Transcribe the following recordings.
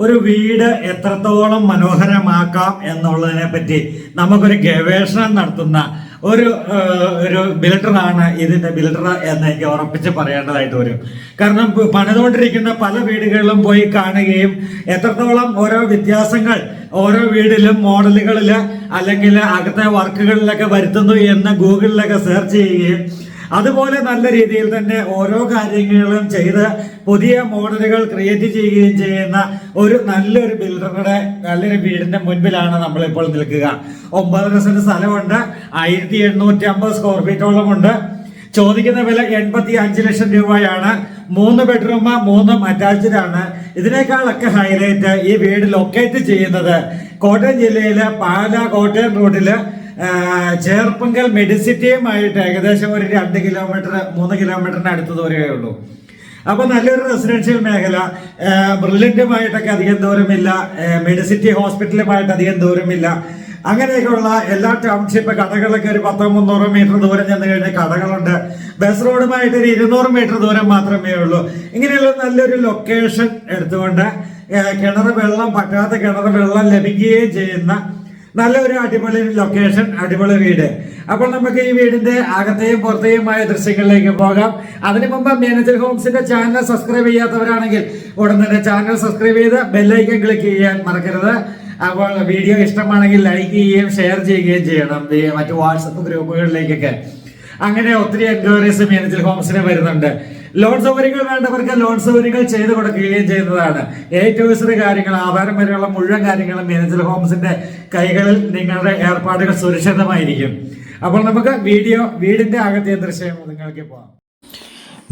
ഒരു വീട് എത്രത്തോളം മനോഹരമാക്കാം എന്നുള്ളതിനെ പറ്റി നമുക്കൊരു ഗവേഷണം നടത്തുന്ന ഒരു ഒരു ബിൽഡറാണ് ഇതിന്റെ ബിൽഡർ എന്ന് എനിക്ക് ഉറപ്പിച്ച് പറയേണ്ടതായിട്ട് വരും. കാരണം പണിതുകൊണ്ടിരിക്കുന്ന പല വീടുകളിലും പോയി കാണുകയും എത്രത്തോളം ഓരോ വ്യത്യാസങ്ങൾ ഓരോ വീടിലും മോഡലുകളിൽ അല്ലെങ്കിൽ അകത്തെ വർക്കുകളിലൊക്കെ വരുത്തുന്നു എന്ന് ഗൂഗിളിലൊക്കെ സെർച്ച് ചെയ്യുകയും അതുപോലെ നല്ല രീതിയിൽ തന്നെ ഓരോ കാര്യങ്ങളും ചെയ്ത് പുതിയ മോഡലുകൾ ക്രിയേറ്റ് ചെയ്യുകയും ചെയ്യുന്ന ഒരു നല്ലൊരു ബിൽഡറുടെ നല്ലൊരു വീടിന്റെ മുൻപിലാണ് നമ്മൾ ഇപ്പോൾ നിൽക്കുക. ഒമ്പതര സെന്റ് സ്ഥലമുണ്ട്. ആയിരത്തി എണ്ണൂറ്റി അമ്പത് സ്ക്വയർ ഫീറ്റോളം ഉണ്ട് ചോദിക്കുന്ന വില എൺപത്തി അഞ്ച് ലക്ഷം രൂപയാണ്. മൂന്ന് ബെഡ്റൂം മൂന്നും അറ്റാച്ച്ഡ് ആണ്. ഇതിനേക്കാളൊക്കെ ഹൈലൈറ്റ് ഈ വീട് ലൊക്കേറ്റ് ചെയ്യുന്നത് കോട്ടയം ജില്ലയിലെ പാല കോട്ടയം ആ, ചേർപ്പങ്കൽ മെഡിസിറ്റിയുമായിട്ട് ഏകദേശം ഒരു രണ്ട് കിലോമീറ്റർ മൂന്ന് കിലോമീറ്ററിന് അടുത്ത് ദൂരമേ ഉള്ളൂ. അപ്പൊ നല്ലൊരു റെസിഡൻഷ്യൽ മേഖല. ബ്രില്ലിന്റുമായിട്ടൊക്കെ അധികം ദൂരമില്ല. മെഡിസിറ്റി ഹോസ്പിറ്റലുമായിട്ട് അധികം ദൂരമില്ല. അങ്ങനെയൊക്കെയുള്ള എല്ലാ ടൗൺഷിപ്പ് കടകളൊക്കെ ഒരു പത്തോ മുന്നൂറോ മീറ്റർ ദൂരം ചെന്ന് കഴിഞ്ഞാൽ കടകളുണ്ട്. ബസ് റോഡുമായിട്ട് ഒരു ഇരുന്നൂറ് മീറ്റർ ദൂരം മാത്രമേ ഉള്ളൂ. ഇങ്ങനെയുള്ള നല്ലൊരു ലൊക്കേഷൻ എടുത്തുകൊണ്ട് കിണർ വെള്ളം പറ്റാത്ത കിണർ വെള്ളം ലഭിക്കുകയും ചെയ്യുന്ന നല്ലൊരു അടിപൊളി ലൊക്കേഷൻ അടിപൊളി വീട്. അപ്പോൾ നമുക്ക് ഈ വീടിന്റെ അകത്തെയും പുറത്തെയുമായ ദൃശ്യങ്ങളിലേക്ക് പോകാം. അതിനു മുമ്പ് മാനേജർ ഹോംസിന്റെ ചാനൽ സബ്സ്ക്രൈബ് ചെയ്യാത്തവരാണെങ്കിൽ ഉടൻ തന്നെ ചാനൽ സബ്സ്ക്രൈബ് ചെയ്ത് ബെല്ലൈക്കൻ ക്ലിക്ക് ചെയ്യാൻ മറക്കരുത്. അപ്പോൾ വീഡിയോ ഇഷ്ടമാണെങ്കിൽ ലൈക്ക് ചെയ്യുകയും ഷെയർ ചെയ്യുകയും ചെയ്യണം. മറ്റു വാട്സപ്പ് ഗ്രൂപ്പുകളിലേക്കൊക്കെ. അങ്ങനെ ഒത്തിരി എൻക്വയറീസ് മാനേജർ ഹോംസിന് വരുന്നുണ്ട്. ലോൺ സൗകര്യങ്ങൾ വേണ്ടവർക്ക് ലോൺ സൗകര്യങ്ങൾ ചെയ്തു കൊടുക്കുകയും ചെയ്യുന്നതാണ്. എ ടു കാര്യങ്ങൾ ആധാരം വരെയുള്ള മുഴുവൻ കാര്യങ്ങളും മാനേജർ ഹോംസിന്റെ കൈകളിൽ നിങ്ങളുടെ ഏർപ്പാടുകൾ സുരക്ഷിതമായിരിക്കും. അപ്പോൾ നമുക്ക് വീഡിയോ വീടിന്റെ അകത്തെ ദൃശ്യം നിങ്ങൾക്ക് പോകാം.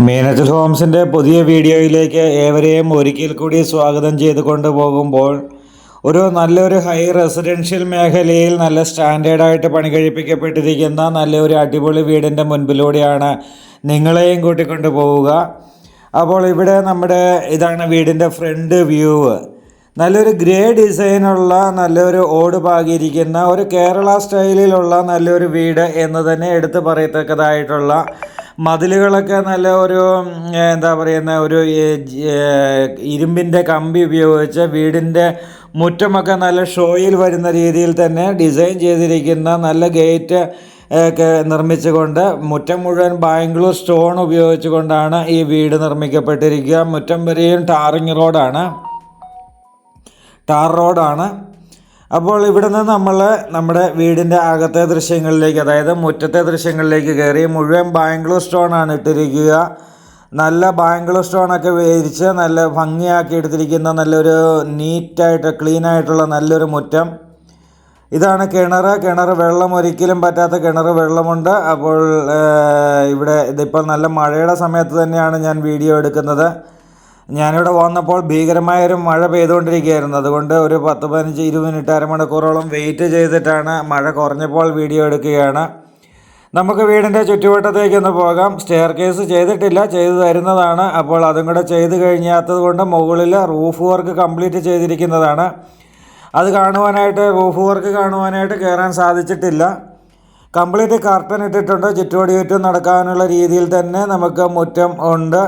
മീനച്ചൽ ഹോംസിന്റെ പുതിയ വീഡിയോയിലേക്ക് ഏവരെയും ഒരിക്കൽ കൂടി സ്വാഗതം ചെയ്ത് കൊണ്ടുപോകുമ്പോൾ ഒരു നല്ലൊരു ഹൈ റെസിഡൻഷ്യൽ മേഖലയിൽ നല്ല സ്റ്റാൻഡേർഡായിട്ട് പണി കഴിപ്പിക്കപ്പെട്ടിരിക്കുന്ന നല്ലൊരു അടിപൊളി വീടിന്റെ മുൻപിലൂടെയാണ് നിങ്ങളെയും കൂട്ടിക്കൊണ്ടു പോവുക. അപ്പോൾ ഇവിടെ നമ്മുടെ ഇതാണ് വീടിന്റെ ഫ്രണ്ട് വ്യൂ നല്ലൊരു ഗ്രേ ഡിസൈനുള്ള നല്ലൊരു ഓട് പാകിയിരിക്കുന്ന ഒരു കേരള സ്റ്റൈലിലുള്ള നല്ലൊരു വീട് എന്ന് തന്നെ എടുത്തു പറയത്തക്കതായിട്ടുള്ള മതിലുകളൊക്കെ നല്ല ഒരു എന്താ പറയുന്ന ഒരു ഇരുമ്പിന്റെ കമ്പി ഉപയോഗിച്ച് വീടിന്റെ മുറ്റമൊക്കെ നല്ല ഷോയിൽ വരുന്ന രീതിയിൽ തന്നെ ഡിസൈൻ ചെയ്തിരിക്കുന്ന നല്ല ഗേറ്റ് ഒക്കെ നിർമ്മിച്ചുകൊണ്ട് മുറ്റം മുഴുവൻ ബാംഗ്ലൂർ സ്റ്റോൺ ഉപയോഗിച്ചുകൊണ്ടാണ് ഈ വീട് നിർമ്മിക്കപ്പെട്ടിരിക്കുക. മുറ്റം വരെയും ടാറിങ് റോഡാണ്. ടാർ റോഡാണ്. അപ്പോൾ ഇവിടെ നിന്ന് നമ്മൾ നമ്മുടെ വീടിന്റെ അകത്തെ ദൃശ്യങ്ങളിലേക്ക് അതായത് മുറ്റത്തെ ദൃശ്യങ്ങളിലേക്ക് കയറി. മുഴുവൻ ബാംഗ്ലൂർ സ്റ്റോണാണ് ഇട്ടിരിക്കുക. നല്ല ബാംഗ്ലൂർ സ്റ്റോണൊക്കെ വേരിച്ച് നല്ല ഭംഗിയാക്കി എടുത്തിരിക്കുന്ന നല്ലൊരു നീറ്റായിട്ട് ക്ലീനായിട്ടുള്ള നല്ലൊരു മുറ്റം. ഇതാണ് കിണർ. കിണർ വെള്ളം ഒരിക്കലും പറ്റാത്ത കിണർ വെള്ളമുണ്ട്. അപ്പോൾ ഇവിടെ ഇതിപ്പോൾ നല്ല മഴയുടെ സമയത്ത് തന്നെയാണ് ഞാൻ വീഡിയോ എടുക്കുന്നത്. ഞാനിവിടെ വന്നപ്പോൾ ഭീകരമായൊരു മഴ പെയ്തുകൊണ്ടിരിക്കുകയായിരുന്നു. അതുകൊണ്ട് ഒരു പത്ത് പതിനഞ്ച് ഇരുപത് മിനിറ്റ് അരമണിക്കൂറോളം വെയിറ്റ് ചെയ്തിട്ടാണ് മഴ കുറഞ്ഞപ്പോൾ വീഡിയോ എടുക്കുകയാണ്. നമുക്ക് വീടിന്റെ ചുറ്റുവട്ടത്തേക്ക് ഒന്ന് പോകാം. സ്റ്റെയർ കേസ് ചെയ്തിട്ടില്ല ചെയ്തു തരുന്നതാണ്. അപ്പോൾ അതും കൂടെ ചെയ്ത് കഴിഞ്ഞാത്തത് കൊണ്ട് മുകളിൽ റൂഫ് വർക്ക് കംപ്ലീറ്റ് ചെയ്തിരിക്കുന്നതാണ്. അത് കാണുവാനായിട്ട് റൂഫ് വർക്ക് കാണുവാനായിട്ട് കയറാൻ സാധിച്ചിട്ടില്ല. കംപ്ലീറ്റ് കർട്ടൻ ഇട്ടിട്ടുണ്ട്. ചുറ്റോടി ചുറ്റും നടക്കാനുള്ള രീതിയിൽ തന്നെ നമുക്ക് മുറ്റം ഉണ്ട്.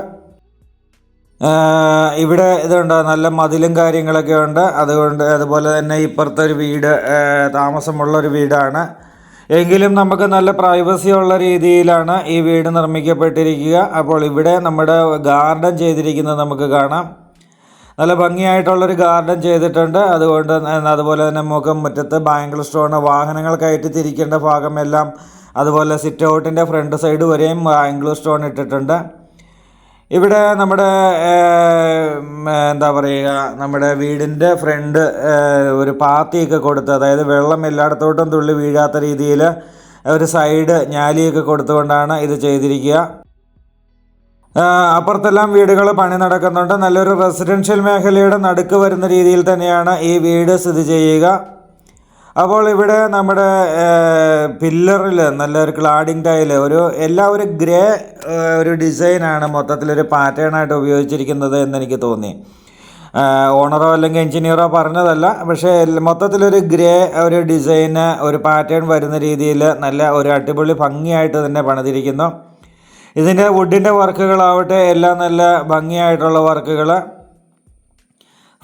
ഇവിടെ ഇതുണ്ട്. നല്ല മതിലും കാര്യങ്ങളൊക്കെ ഉണ്ട്. അതുകൊണ്ട് അതുപോലെ തന്നെ ഇപ്പുറത്തെ ഒരു വീട് താമസമുള്ള ഒരു വീടാണ്. എങ്കിലും നമുക്ക് നല്ല പ്രൈവസി ഉള്ള രീതിയിലാണ് ഈ വീട് നിർമ്മിക്കപ്പെട്ടിരിക്കുക. അപ്പോൾ ഇവിടെ നമ്മുടെ ഗാർഡൻ ചെയ്തിരിക്കുന്നത് നമുക്ക് കാണാം. നല്ല ഭംഗിയായിട്ടുള്ളൊരു ഗാർഡൻ ചെയ്തിട്ടുണ്ട്. അതുകൊണ്ട് അതുപോലെ തന്നെ മുഖം മുറ്റത്ത് ബാങ്കിൾ സ്റ്റോൺ വാഹനങ്ങൾ കയറ്റി തിരിക്കേണ്ട ഭാഗമെല്ലാം അതുപോലെ സിറ്റ് ഔട്ടിന്റെ ഫ്രണ്ട് സൈഡ് വരെയും ബാങ്കിൾ സ്റ്റോൺ ഇട്ടിട്ടുണ്ട്. ഇവിടെ നമ്മുടെ എന്താ പറയുക നമ്മുടെ വീടിന്റെ ഫ്രണ്ട് ഒരു പാത്തിയൊക്കെ കൊടുത്ത് അതായത് വെള്ളം എല്ലായിടത്തോട്ടും തുള്ളി വീഴാത്ത രീതിയിൽ ഒരു സൈഡ് ഞാലിയൊക്കെ കൊടുത്തുകൊണ്ടാണ് ഇത് ചെയ്തിരിക്കുക. അപ്പുറത്തെല്ലാം വീടുകൾ പണി നടക്കുന്നുണ്ട്. നല്ലൊരു റെസിഡൻഷ്യൽ മേഖലയുടെ നടുക്ക് വരുന്ന രീതിയിൽ തന്നെയാണ് ഈ വീട് സ്ഥിതി ചെയ്യുക. അപ്പോൾ ഇവിടെ നമ്മുടെ പില്ലറിൽ നല്ലൊരു ക്ലാഡിങ് ടൈൽ ഒരു എല്ലാ ഒരു ഗ്രേ ഒരു ഡിസൈനാണ് മൊത്തത്തിലൊരു പാറ്റേണായിട്ട് ഉപയോഗിച്ചിരിക്കുന്നത് എന്നെനിക്ക് തോന്നി. ഓണറോ അല്ലെങ്കിൽ എഞ്ചിനീയറോ പറഞ്ഞതല്ല പക്ഷേ മൊത്തത്തിലൊരു ഗ്രേ ഒരു ഡിസൈന് ഒരു പാറ്റേൺ വരുന്ന രീതിയിൽ നല്ല ഒരു അടിപൊളി ഭംഗിയായിട്ട് തന്നെ പണിതിരിക്കുന്നു. ഇതിന്റെ വുഡിന്റെ വർക്കുകളാവട്ടെ എല്ലാം നല്ല ഭംഗിയായിട്ടുള്ള വർക്കുകൾ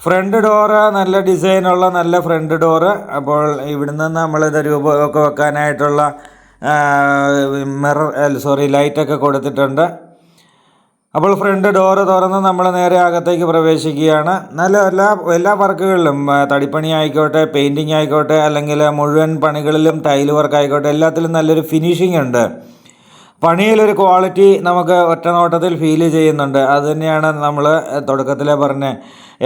ഫ്രണ്ട് ഡോറ് നല്ല ഡിസൈനുള്ള നല്ല ഫ്രണ്ട് ഡോറ്. അപ്പോൾ ഇവിടുന്ന് നമ്മളിത് രൂപമൊക്കെ വെക്കാനായിട്ടുള്ള മിറർ സോറി ലൈറ്റൊക്കെ കൊടുത്തിട്ടുണ്ട്. അപ്പോൾ ഫ്രണ്ട് ഡോറ് തുറന്ന് നമ്മൾ നേരെ അകത്തേക്ക് പ്രവേശിക്കുകയാണ്. നല്ല എല്ലാ എല്ലാ വർക്കുകളിലും തടിപ്പണി ആയിക്കോട്ടെ പെയിന്റിങ് ആയിക്കോട്ടെ അല്ലെങ്കിൽ മുഴുവൻ പണികളിലും ടൈൽ വർക്ക് ആയിക്കോട്ടെ എല്ലാത്തിലും നല്ലൊരു ഫിനിഷിംഗ് ഉണ്ട്. പണിയിലൊരു ക്വാളിറ്റി നമുക്ക് ഒറ്റനോട്ടത്തിൽ ഫീൽ ചെയ്യുന്നുണ്ട്. അത് തന്നെയാണ് നമ്മൾ തുടക്കത്തിലെ പറഞ്ഞ.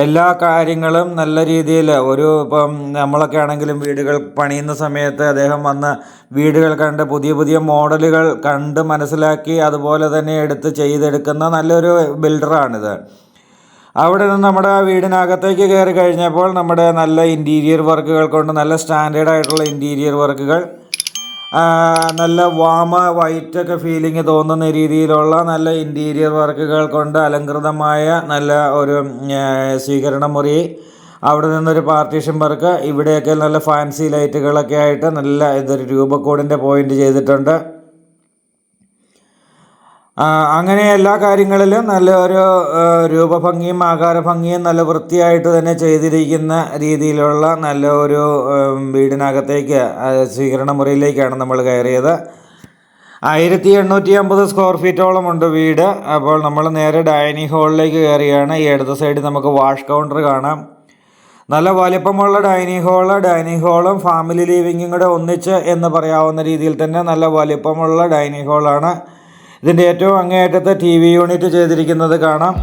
എല്ലാ കാര്യങ്ങളും നല്ല രീതിയിൽ ഒരു ഇപ്പം നമ്മളൊക്കെ ആണെങ്കിലും വീടുകൾ പണിയുന്ന സമയത്ത് അദ്ദേഹം വന്ന് വീടുകൾ കണ്ട് പുതിയ പുതിയ മോഡലുകൾ കണ്ട് മനസ്സിലാക്കി അതുപോലെ തന്നെ എടുത്ത് ചെയ്തെടുക്കുന്ന നല്ലൊരു ബിൽഡറാണിത് അവിടെ നിന്ന് നമ്മുടെ വീടിനകത്തേക്ക് കയറി കഴിഞ്ഞപ്പോൾ നമ്മുടെ നല്ല ഇന്റീരിയർ വർക്കുകൾ കൊണ്ട് നല്ല സ്റ്റാൻഡേർഡ് ആയിട്ടുള്ള ഇന്റീരിയർ വർക്കുകൾ നല്ല വാമ വൈറ്റൊക്കെ ഫീലിംഗ് തോന്നുന്ന രീതിയിലുള്ള നല്ല ഇന്റീരിയർ വർക്കുകൾ കൊണ്ട് അലങ്കൃതമായ നല്ല ഒരു സ്വീകരണ മുറി. അവിടെ നിന്നൊരു പാർട്ടീഷൻ വർക്ക് ഇവിടെയൊക്കെ നല്ല ഫാൻസി ലൈറ്റുകളൊക്കെ ആയിട്ട് നല്ല ഇതൊരു രൂപക്കോടിന്റെ പോയിന്റ് ചെയ്തിട്ടുണ്ട്. അങ്ങനെ എല്ലാ കാര്യങ്ങളിലും നല്ല ഒരു ആ, രൂപഭംഗിയും ആകാരഭംഗിയും നല്ല വൃത്തിയായിട്ട് തന്നെ ചെയ്തിരിക്കുന്ന രീതിയിലുള്ള നല്ല ഒരു വീടിനകത്തേക്ക് സ്വീകരണ മുറിയിലേക്കാണ് നമ്മൾ കയറിയത്. ആയിരത്തി എണ്ണൂറ്റി അമ്പത് സ്ക്വയർ ഫീറ്റോളം ഉണ്ട് വീട്. അപ്പോൾ നമ്മൾ നേരെ ഡൈനിങ് ഹാളിലേക്ക് കയറിയാണ്. ഈ ഇടത് സൈഡിൽ നമുക്ക് വാഷ് കൗണ്ടർ കാണാം. നല്ല വലിപ്പമുള്ള ഡൈനിങ് ഹാൾ ഡൈനിങ് ഹാളും ഫാമിലി ലിവിങ്ങും കൂടെ ഒന്നിച്ച് എന്ന് പറയാവുന്ന രീതിയിൽ തന്നെ നല്ല വലിപ്പമുള്ള ഡൈനിങ് ഹാളാണ്. ഇതിന്റെ ഏറ്റവും അങ്ങേയറ്റത്തെ ടി വി യൂണിറ്റ് ചെയ്തിരിക്കുന്നത് കാണാം.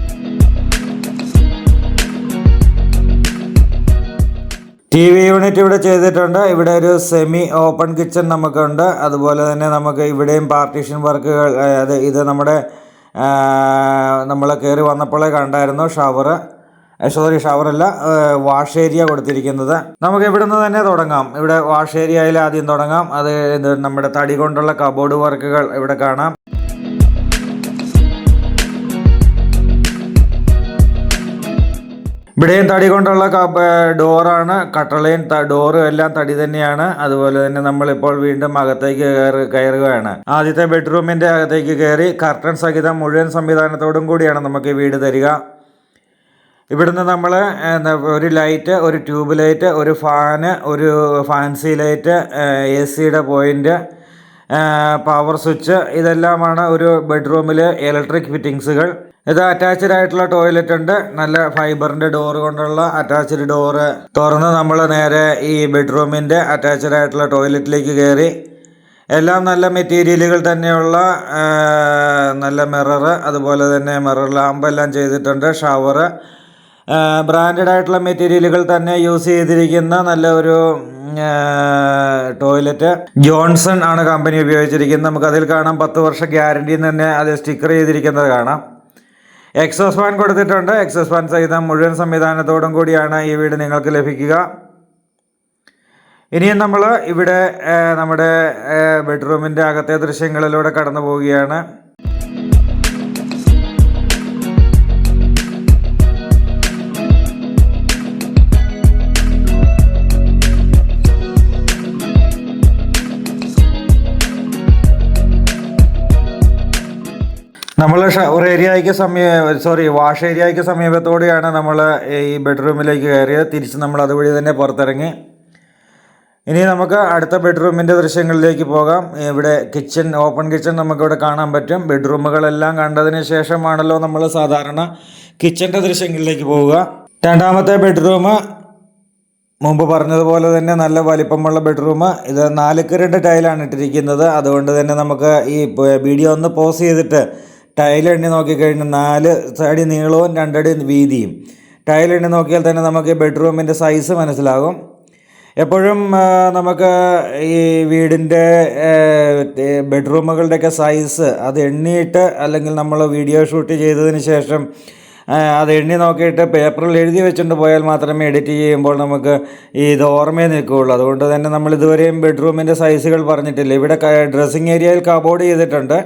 ടി വി യൂണിറ്റ് ഇവിടെ ചെയ്തിട്ടുണ്ട്. ഇവിടെ ഒരു സെമി ഓപ്പൺ കിച്ചൺ നമുക്കുണ്ട്. അതുപോലെ തന്നെ നമുക്ക് ഇവിടെയും പാർട്ടീഷൻ വർക്കുകൾ അത് ഇത് നമ്മുടെ നമ്മൾ കയറി വന്നപ്പോഴേ കണ്ടായിരുന്നു ഷവർ സോറി ഷവറല്ല വാഷ് ഏരിയ കൊടുത്തിരിക്കുന്നത്. നമുക്ക് ഇവിടെ നിന്ന് തന്നെ തുടങ്ങാം. ഇവിടെ വാഷ് ഏരിയയിൽ ആദ്യം തുടങ്ങാം. അത് നമ്മുടെ തടി കൊണ്ടുള്ള കബോർഡ് വർക്കുകൾ ഇവിടെ കാണാം. ഇവിടെയും തടി കൊണ്ടുള്ള ഡോറാണ്. കട്ടളയും ഡോറും എല്ലാം തടി തന്നെയാണ്. അതുപോലെ തന്നെ നമ്മളിപ്പോൾ വീണ്ടും അകത്തേക്ക് കയറി കയറുകയാണ്. ആദ്യത്തെ ബെഡ്റൂമിന്റെ അകത്തേക്ക് കയറി കർട്ടൺ സഹിതം മുഴുവൻ സംവിധാനത്തോടും കൂടിയാണ് നമുക്ക് വീട് തരിക. ഇവിടുന്ന് നമ്മൾ ഒരു ലൈറ്റ് ഒരു ട്യൂബ് ലൈറ്റ് ഒരു ഫാന് ഒരു ഫാൻസി ലൈറ്റ് എ സിയുടെ പോയിന്റ് പവർ സ്വിച്ച് ഇതെല്ലാമാണ് ഒരു ബെഡ്റൂമിലെ ഇലക്ട്രിക് ഫിറ്റിങ്സുകൾ ഇത് അറ്റാച്ച്ഡ് ആയിട്ടുള്ള ടോയ്ലറ്റ് ഉണ്ട്. നല്ല ഫൈബറിന്റെ ഡോർ കൊണ്ടുള്ള അറ്റാച്ച്ഡ് ഡോറ് തുറന്ന് നമ്മൾ നേരെ ഈ ബെഡ്റൂമിന്റെ അറ്റാച്ച്ഡ് ആയിട്ടുള്ള ടോയ്ലറ്റിലേക്ക് കയറി എല്ലാം നല്ല മെറ്റീരിയലുകൾ തന്നെയുള്ള നല്ല മിറർ അതുപോലെ തന്നെ മിറർ ലാമ്പ് എല്ലാം ചെയ്തിട്ടുണ്ട്. ഷവർ ബ്രാൻഡഡ് ആയിട്ടുള്ള മെറ്റീരിയലുകൾ തന്നെ യൂസ് ചെയ്തിരിക്കുന്ന നല്ല ഒരു ടോയ്ലറ്റ് ജോൺസൺ ആണ് കമ്പനി ഉപയോഗിച്ചിരിക്കുന്നത്. നമുക്ക് അതിൽ കാണാം പത്ത് വർഷ ഗ്യാരണ്ടി തന്നെ അത് സ്റ്റിക്കർ ചെയ്തിരിക്കുന്നത് കാണാം. എക്സോസ് ഫാൻ കൊടുത്തിട്ടുണ്ട്. എക്സോസ് ഫാൻ സഹിതം മുഴുവൻ സംവിധാനത്തോടും കൂടിയാണ് ഈ വീട് നിങ്ങൾക്ക് ലഭിക്കുക. ഇനിയും നമ്മൾ ഇവിടെ നമ്മുടെ ബെഡ്റൂമിന്റെ അകത്തെ ദൃശ്യങ്ങളിലൂടെ കടന്നു പോവുകയാണ് നമ്മൾ ഷവർ ഏരിയയ്ക്ക് സമീ സോറി വാഷ് ഏരിയയ്ക്ക് സമീപത്തോടെയാണ് നമ്മൾ ഈ ബെഡ്റൂമിലേക്ക് കയറിയത്. തിരിച്ച് നമ്മൾ അതുവഴി തന്നെ പുറത്തിറങ്ങി. ഇനി നമുക്ക് അടുത്ത ബെഡ്റൂമിന്റെ ദൃശ്യങ്ങളിലേക്ക് പോകാം. ഇവിടെ കിച്ചൺ ഓപ്പൺ കിച്ചൺ നമുക്കിവിടെ കാണാൻ പറ്റും. ബെഡ്റൂമുകളെല്ലാം കണ്ടതിന് ശേഷമാണല്ലോ നമ്മൾ സാധാരണ കിച്ചന്റെ ദൃശ്യങ്ങളിലേക്ക് പോവുക. രണ്ടാമത്തെ ബെഡ്റൂം മുമ്പ് പറഞ്ഞതുപോലെ തന്നെ നല്ല വലിപ്പമുള്ള ബെഡ്റൂം ഇത് നാലുക്ക് രണ്ട് ടൈലാണ് ഇട്ടിരിക്കുന്നത്. അതുകൊണ്ട് തന്നെ നമുക്ക് ഈ വീഡിയോ ഒന്ന് പോസ് ചെയ്തിട്ട് ടൈൽ എണ്ണി നോക്കിക്കഴിഞ്ഞാൽ നാല് അടി നീളവും രണ്ടടി വീതിയും. ടൈൽ എണ്ണി നോക്കിയാൽ തന്നെ നമുക്ക് ബെഡ്റൂമിന്റെ സൈസ് മനസ്സിലാകും. എപ്പോഴും നമുക്ക് ഈ വീടിന്റെ ബെഡ്റൂമുകളുടെയൊക്കെ സൈസ് അത് എണ്ണിയിട്ട് അല്ലെങ്കിൽ നമ്മൾ വീഡിയോ ഷൂട്ട് ചെയ്തതിന് ശേഷം അത് എണ്ണി നോക്കിയിട്ട് പേപ്പറിൽ എഴുതി വെച്ചുകൊണ്ട് പോയാൽ മാത്രമേ എഡിറ്റ് ചെയ്യുമ്പോൾ നമുക്ക് ഇത് ഓർമ്മയിൽ നിൽക്കുകയുള്ളൂ. അതുകൊണ്ട് തന്നെ നമ്മൾ ഇതുവരെയും ബെഡ്റൂമിന്റെ സൈസുകൾ പറഞ്ഞിട്ടില്ല. ഇവിടെ ഡ്രസ്സിങ് ഏരിയയിൽ കബോർഡ് ചെയ്തിട്ടുണ്ട്.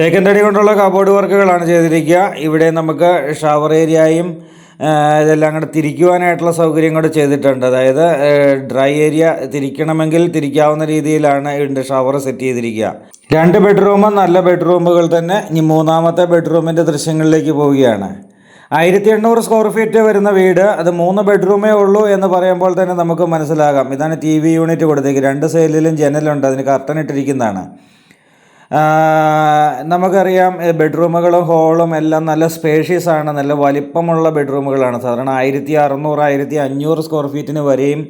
തേക്കൻ തടി കൊണ്ടുള്ള കബോർഡ് വർക്കുകളാണ് ചെയ്തിരിക്കുക. ഇവിടെ നമുക്ക് ഷവർ ഏരിയയും ഇതെല്ലാം കൂടെ തിരിക്കുവാനായിട്ടുള്ള സൗകര്യം കൂടെ ചെയ്തിട്ടുണ്ട്. അതായത് ഡ്രൈ ഏരിയ തിരിക്കണമെങ്കിൽ തിരിക്കാവുന്ന രീതിയിലാണ് ഇതിന്റെ ഷവർ സെറ്റ് ചെയ്തിരിക്കുക. രണ്ട് ബെഡ്റൂമ് നല്ല ബെഡ്റൂമുകൾ തന്നെ ഇനി മൂന്നാമത്തെ ബെഡ്റൂമിന്റെ ദൃശ്യങ്ങളിലേക്ക് പോവുകയാണ്. ആയിരത്തി എണ്ണൂറ് സ്ക്വയർ ഫീറ്റ് വരുന്ന വീട് അത് മൂന്ന് ബെഡ്റൂമേ ഉള്ളൂ എന്ന് പറയുമ്പോൾ തന്നെ നമുക്ക് മനസ്സിലാകാം. ഇതാണ് ടി വി യൂണിറ്റ് കൊടുത്തേക്ക്. രണ്ട് സൈഡിലും ജനലുണ്ട്. അതിന് കർട്ടൻ ഇട്ടിരിക്കുന്നതാണ്. നമുക്കറിയാം ബെഡ്റൂമുകളും ഹോളും എല്ലാം നല്ല സ്പേഷ്യസ് ആണ് നല്ല വലിപ്പമുള്ള ബെഡ്റൂമുകളാണ്. സാധാരണ ആയിരത്തി അറുന്നൂറ് ആയിരത്തി അഞ്ഞൂറ് സ്ക്വയർ ഫീറ്റിന് വരെയും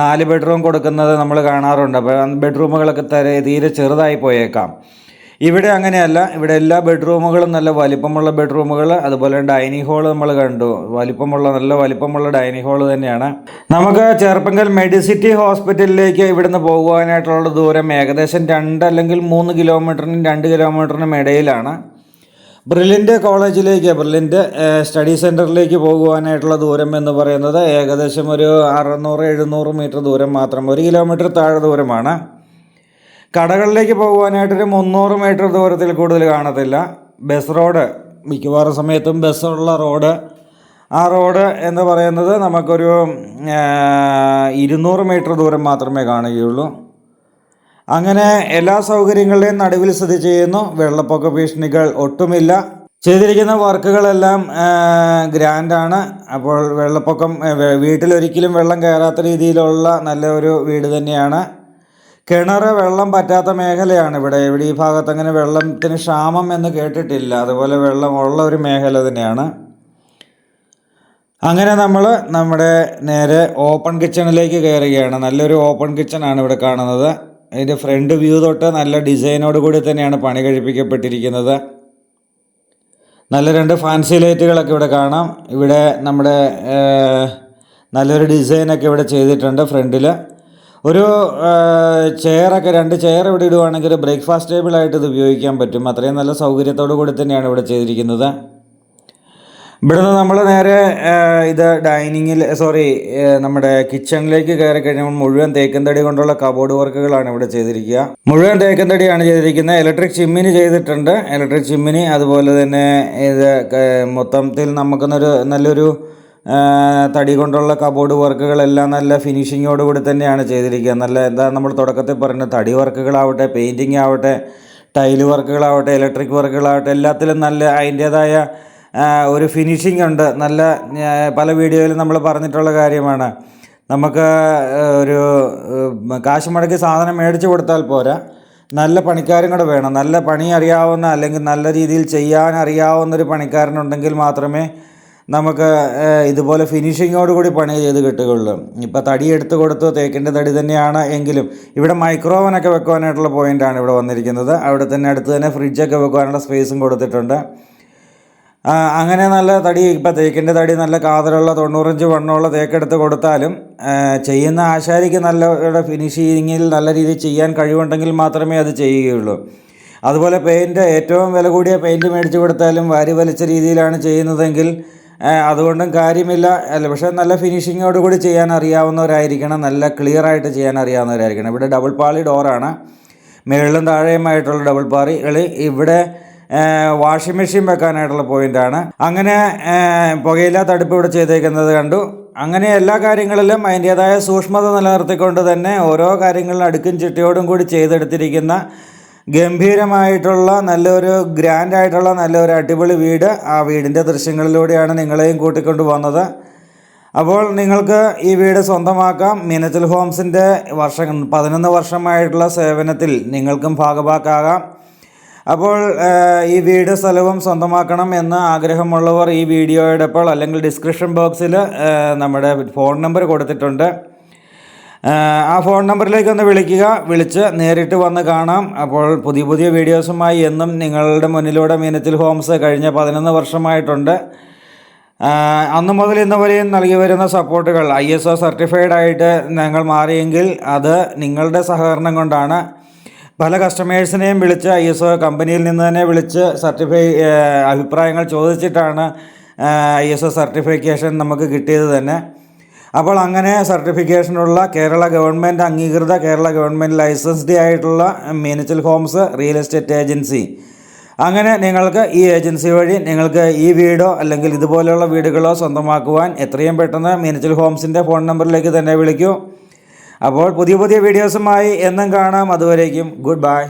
നാല് ബെഡ്റൂം കൊടുക്കുന്നത് നമ്മൾ കാണാറുണ്ട്. ബെഡ്റൂമുകളൊക്കെ തീരെ ചെറുതായി പോയേക്കാം. ഇവിടെ അങ്ങനെയല്ല. ഇവിടെ എല്ലാ ബെഡ്റൂമുകളും നല്ല വലിപ്പമുള്ള ബെഡ്റൂമുകൾ അതുപോലെ ഡൈനിങ് ഹാൾ നമ്മൾ കണ്ടു. വലിപ്പമുള്ള നല്ല വലിപ്പമുള്ള ഡൈനിങ് ഹാൾ തന്നെയാണ്. നമുക്ക് ചെറുപ്പങ്കൽ മെഡിസിറ്റി ഹോസ്പിറ്റലിലേക്ക് ഇവിടുന്ന് പോകുവാനായിട്ടുള്ള ദൂരം ഏകദേശം രണ്ട് അല്ലെങ്കിൽ മൂന്ന് കിലോമീറ്ററിനും രണ്ട് കിലോമീറ്ററിനും ഇടയിലാണ്. ബ്രില്ലിന്റെ കോളേജിലേക്ക് ബ്രില്ലിന്റെ സ്റ്റഡി സെന്ററിലേക്ക് പോകുവാനായിട്ടുള്ള ദൂരം എന്ന് പറയുന്നത് ഏകദേശം ഒരു അറുന്നൂറ് എഴുന്നൂറ് മീറ്റർ ദൂരം മാത്രം ഒരു കിലോമീറ്റർ താഴെ ദൂരമാണ്. കടകളിലേക്ക് പോകുവാനായിട്ടൊരു മുന്നൂറ് മീറ്റർ ദൂരത്തിൽ കൂടുതൽ കാണത്തില്ല. ബസ് റോഡ് മിക്കവാറും സമയത്തും ബസ്സുള്ള റോഡ്. ആ റോഡ് എന്ന് പറയുന്നത് നമുക്കൊരു ഇരുന്നൂറ് മീറ്റർ ദൂരം മാത്രമേ കാണുകയുള്ളൂ. അങ്ങനെ എല്ലാ സൗകര്യങ്ങളുടെയും നടുവിൽ സ്ഥിതി ചെയ്യുന്നു. വെള്ളപ്പൊക്ക ഭീഷണികൾ ഒട്ടുമില്ല. ചെയ്തിരിക്കുന്ന വർക്കുകളെല്ലാം ഗ്രാൻഡാണ് അപ്പോൾ വെള്ളപ്പൊക്കം വീട്ടിലൊരിക്കലും വെള്ളം കയറാത്ത രീതിയിലുള്ള നല്ല ഒരു വീട് തന്നെയാണ്. കിണർ വെള്ളം പറ്റാത്ത മേഖലയാണ് ഇവിടെ. ഇവിടെ ഈ ഭാഗത്ത് അങ്ങനെ വെള്ളത്തിന് ക്ഷാമം എന്ന് കേട്ടിട്ടില്ല. അതുപോലെ വെള്ളം ഉള്ള ഒരു മേഖല തന്നെയാണ്. അങ്ങനെ നമ്മൾ നമ്മുടെ നേരെ ഓപ്പൺ കിച്ചണിലേക്ക് കയറുകയാണ്. നല്ലൊരു ഓപ്പൺ കിച്ചണാണ് ഇവിടെ കാണുന്നത്. അതിന്റെ ഫ്രണ്ട് വ്യൂ തൊട്ട് നല്ല ഡിസൈനോട് കൂടി തന്നെയാണ് പണി കഴിപ്പിക്കപ്പെട്ടിരിക്കുന്നത്. നല്ല രണ്ട് ഫാൻസി ലൈറ്റുകളൊക്കെ ഇവിടെ കാണാം. ഇവിടെ നമ്മുടെ നല്ലൊരു ഡിസൈനൊക്കെ ഇവിടെ ചെയ്തിട്ടുണ്ട് ഫ്രണ്ടിൽ ഒരു ചെയറൊക്കെ രണ്ട് ചെയർ ഇവിടെ ഇടുവാണെങ്കിൽ ബ്രേക്ക്ഫാസ്റ്റ് ടേബിളായിട്ട് ഇത് ഉപയോഗിക്കാൻ പറ്റും. അത്രയും നല്ല സൗകര്യത്തോടു കൂടി തന്നെയാണ് ഇവിടെ ചെയ്തിരിക്കുന്നത്. ഇവിടുന്ന് നമ്മൾ നേരെ ഇത് ഡൈനിങ്ങിൽ സോറി നമ്മുടെ കിച്ചണിലേക്ക് കയറി കഴിഞ്ഞാൽ മുഴുവൻ തേക്കൻ തടി കൊണ്ടുള്ള കബോർഡ് വർക്കുകളാണ് ഇവിടെ ചെയ്തിരിക്കുക. മുഴുവൻ തേക്കൻ തടിയാണ് ചെയ്തിരിക്കുന്നത്. ഇലക്ട്രിക് ചിമ്മിനി ചെയ്തിട്ടുണ്ട്. ഇലക്ട്രിക് ചിമ്മിനി അതുപോലെ തന്നെ ഇത് മൊത്തത്തിൽ നമുക്കൊന്നൊരു നല്ലൊരു തടി കൊണ്ടുള്ള കബോർഡ് വർക്കുകളെല്ലാം നല്ല ഫിനിഷിങ്ങോടുകൂടി തന്നെയാണ് ചെയ്തിരിക്കുക. നല്ല എന്താ നമ്മൾ തുടക്കത്തിൽ പറഞ്ഞ തടി വർക്കുകളാവട്ടെ പെയിന്റിങ് ആവട്ടെ ടൈൽ വർക്കുകളാവട്ടെ ഇലക്ട്രിക് വർക്കുകളാവട്ടെ എല്ലാത്തിലും നല്ല അതിന്റേതായ ഒരു ഫിനിഷിംഗ് ഉണ്ട്. നല്ല പല വീഡിയോയിലും നമ്മൾ പറഞ്ഞിട്ടുള്ള കാര്യമാണ്. നമുക്ക് ഒരു കാശ് മുടക്കി സാധനം മേടിച്ചു കൊടുത്താൽ പോരാ. നല്ല പണിക്കാരും കൂടെ വേണം. നല്ല പണി അറിയാവുന്ന അല്ലെങ്കിൽ നല്ല രീതിയിൽ ചെയ്യാൻ അറിയാവുന്ന ഒരു പണിക്കാരനുണ്ടെങ്കിൽ മാത്രമേ നമുക്ക് ഇതുപോലെ ഫിനിഷിങ്ങോട് കൂടി പണി ചെയ്ത് കിട്ടുകയുള്ളൂ. ഇപ്പോൾ തടി എടുത്ത് കൊടുത്തു തേക്കിന്റെ തടി തന്നെയാണ് എങ്കിലും ഇവിടെ മൈക്രോവനൊക്കെ വെക്കുവാനായിട്ടുള്ള പോയിന്റാണ് ഇവിടെ വന്നിരിക്കുന്നത്. അവിടെ തന്നെ അടുത്ത് തന്നെ ഫ്രിഡ്ജൊക്കെ വെക്കുവാനുള്ള സ്പേസും കൊടുത്തിട്ടുണ്ട്. അങ്ങനെ നല്ല തടി ഇപ്പം തേക്കിന്റെ തടി നല്ല കാതലുള്ള തൊണ്ണൂറഞ്ച് വണ്ണമുള്ള തേക്കെടുത്ത് കൊടുത്താലും ചെയ്യുന്ന ആശാരിക്ക് നല്ല ഫിനിഷിങ്ങിൽ നല്ല രീതിയിൽ ചെയ്യാൻ കഴിവുണ്ടെങ്കിൽ മാത്രമേ അത് ചെയ്യുകയുള്ളൂ. അതുപോലെ പെയിന്റ് ഏറ്റവും വില കൂടിയ പെയിന്റ് മേടിച്ച് കൊടുത്താലും വാരി വലിച്ച രീതിയിലാണ് ചെയ്യുന്നതെങ്കിൽ അതുകൊണ്ടും കാര്യമില്ല. അല്ല പക്ഷേ നല്ല ഫിനിഷിങ്ങോട് കൂടി ചെയ്യാൻ അറിയാവുന്നവരായിരിക്കണം. നല്ല ക്ലിയർ ആയിട്ട് ചെയ്യാൻ അറിയാവുന്നവരായിരിക്കണം. ഇവിടെ ഡബിൾ പാളി ഡോറാണ് മുകളിലും താഴെയുമായിട്ടുള്ള ഡബിൾ പാളി. ഇവിടെ വാഷിംഗ് മെഷീൻ വെക്കാനായിട്ടുള്ള പോയിന്റാണ് അങ്ങനെ പുകയില്ലാത്ത പുകയില്ലാ തടുപ്പ് ഇവിടെ ചെയ്തേക്കുന്നത് കണ്ടു. അങ്ങനെ എല്ലാ കാര്യങ്ങളിലും അതിന്റേതായ സൂക്ഷ്മത നിലനിർത്തിക്കൊണ്ട് തന്നെ ഓരോ കാര്യങ്ങളിലും അടുക്കും ചിട്ടയോടും കൂടി ചെയ്തെടുത്തിരിക്കുന്ന ഗംഭീരമായിട്ടുള്ള നല്ലൊരു ഗ്രാൻഡ് ആയിട്ടുള്ള നല്ലൊരു അടിപൊളി വീട് ആ വീടിന്റെ ദൃശ്യങ്ങളിലൂടെയാണ് നിങ്ങളെയും കൂട്ടിക്കൊണ്ട് വന്നത് അപ്പോൾ നിങ്ങൾക്ക് ഈ വീട് സ്വന്തമാക്കാം. മീനച്ചൽ ഹോംസിന്റെ വർഷം പതിനൊന്ന് വർഷമായിട്ടുള്ള സേവനത്തിൽ നിങ്ങൾക്കും ഭാഗഭാക്കാകാം അപ്പോൾ ഈ വീട് സ്ഥലവും സ്വന്തമാക്കണം എന്ന് ആഗ്രഹമുള്ളവർ ഈ വീഡിയോയുടെ അപ്പോൾ അല്ലെങ്കിൽ ഡിസ്ക്രിപ്ഷൻ ബോക്സിൽ നമ്മുടെ ഫോൺ നമ്പർ കൊടുത്തിട്ടുണ്ട്. ആ, ഫോൺ നമ്പറിലേക്ക് ഒന്ന് വിളിക്കുക. വിളിച്ച് നേരിട്ട് വന്ന് കാണാം. അപ്പോൾ പുതിയ പുതിയ വീഡിയോസുമായി എന്നും നിങ്ങളുടെ മുന്നിലൂടെ മീനത്തിൽ ഹോംസ് കഴിഞ്ഞ പതിനൊന്ന് വർഷമായിട്ടുണ്ട്. അന്ന് മുതൽ ഇന്ന് വരെയും നൽകി വരുന്ന സപ്പോർട്ടുകൾ. ഐ എസ് ഒ സർട്ടിഫൈഡ് ആയിട്ട് ഞങ്ങൾ മാറിയെങ്കിൽ അത് നിങ്ങളുടെ സഹകരണം കൊണ്ടാണ്. പല കസ്റ്റമേഴ്സിനെയും വിളിച്ച് ഐ എസ് ഒ കമ്പനിയിൽ നിന്ന് തന്നെ വിളിച്ച് സർട്ടിഫൈ അഭിപ്രായങ്ങൾ ചോദിച്ചിട്ടാണ് ഐ എസ് ഒ സർട്ടിഫിക്കേഷൻ നമുക്ക് കിട്ടിയത് തന്നെ. അപ്പോൾ അങ്ങനെ സർട്ടിഫിക്കേഷനുള്ള കേരള ഗവൺമെന്റ് അംഗീകൃത കേരള ഗവൺമെന്റ് ലൈസൻസ്ഡ് ആയിട്ടുള്ള Meenachil homes real estate agency അങ്ങനെ നിങ്ങൾക്ക് ഈ ഏജൻസി വഴി നിങ്ങൾക്ക് ഈ വീടോ അല്ലെങ്കിൽ ഇതുപോലെയുള്ള വീടുകളോ സ്വന്തമാക്കുവാൻ എത്രയും പെട്ടെന്ന് മീനച്ചൽ ഹോംസിന്റെ ഫോൺ നമ്പറിലേക്ക് തന്നെ വിളിക്കൂ. അപ്പോൾ പുതിയ പുതിയ വീഡിയോസുമായി എന്നും കാണാം. അതുവരേക്കും ഗുഡ് ബൈ